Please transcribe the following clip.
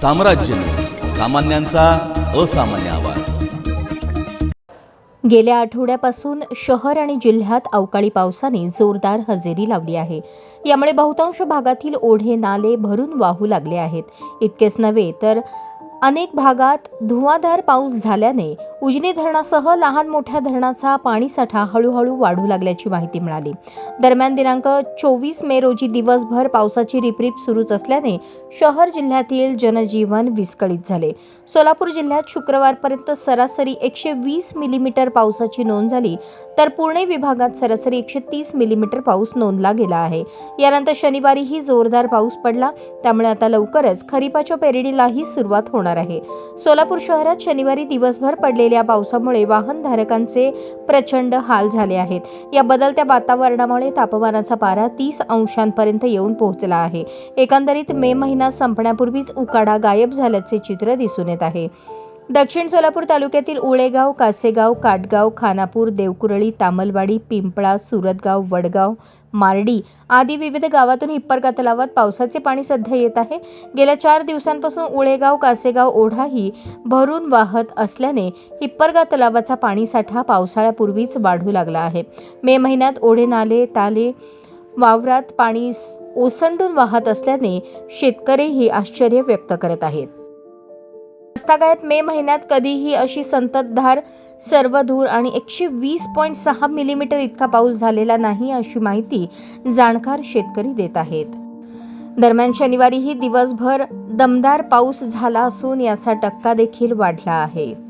साम्राज्य सामान्यांचा असामान्य आवाज. गेल्या आठवड्यापासून शहर आणि जिल्ह्यात अवकाळी पावसाने जोरदार हजेरी लावली आहे. यामुळे बहुतांश भागातील ओढे नाले भरून वाहू लागले आहेत. इतकेच नव्हे तर अनेक भागात धुवाधार पाऊस झाल्याने उजनी धरणासह लहान मोठ्या धरणाचा पाणीसाठा हळूहळू वाढू लागल्याची माहिती मिळाली. दरम्यान दिनांक चोवीस मे रोजी दिवसभर पावसाची रिपरिप सुरूच असल्याने शहर जिल्ह्यातील जनजीवन विस्कळीत झाले. सोलापूर जिल्ह्यात शुक्रवारपर्यंत सरासरी एकशे वीस मिलीमीटर पावसाची नोंद झाली तर पुणे विभागात सरासरी एकशे तीस मिलीमीटर पाऊस नोंदला गेला आहे. यानंतर शनिवारीही जोरदार पाऊस पडला त्यामुळे आता लवकरच खरीपाच्या पेरणीलाही सुरुवात होणार आहे. सोलापूर शहरात शनिवारी दिवसभर पडलेल्या पावसामुळे वाहनधारकांचे प्रचंड हाल झाले आहेत. या बदलत्या वातावरणामुळे तापमानाचा पारा तीस अंशांपर्यंत येऊन पोहोचला आहे. एकंदरीत मे महिना संपण्यापूर्वीच उकाडा गायब झाल्याचे चित्र दिसून येत आहे. दक्षिण सोलापूर तालुक्यातील उळेगाव कासेगाव काटगाव खानापूर देवकुरळी तामलवाडी पिंपळा सुरतगाव वडगाव मार्डी आदी विविध गावातून हिप्परगा तलावात पावसाचे पाणी सध्या येत आहे. गेल्या चार दिवसांपासून उळेगाव कासेगाव ओढाही भरून वाहत असल्याने हिप्परगा तलावाचा पाणीसाठा पावसाळ्यापूर्वीच वाढू लागला आहे. मे महिन्यात ओढे नाले ताले वावरात पाणी ओसंडून वाहत असल्याने शेतकरीही आश्चर्य व्यक्त करत आहेत. आजतागायत मे महिन्यात कधीही अशी संततधार सर्वधूर आणि एकशे वीस पॉईंट सहा मिलीमीटर इतका पाऊस झालेला नाही अशी माहिती जाणकार शेतकरी देत आहेत. दरम्यान शनिवारीही दिवसभर दमदार पाऊस झाला असून याचा टक्का देखील वाढला आहे.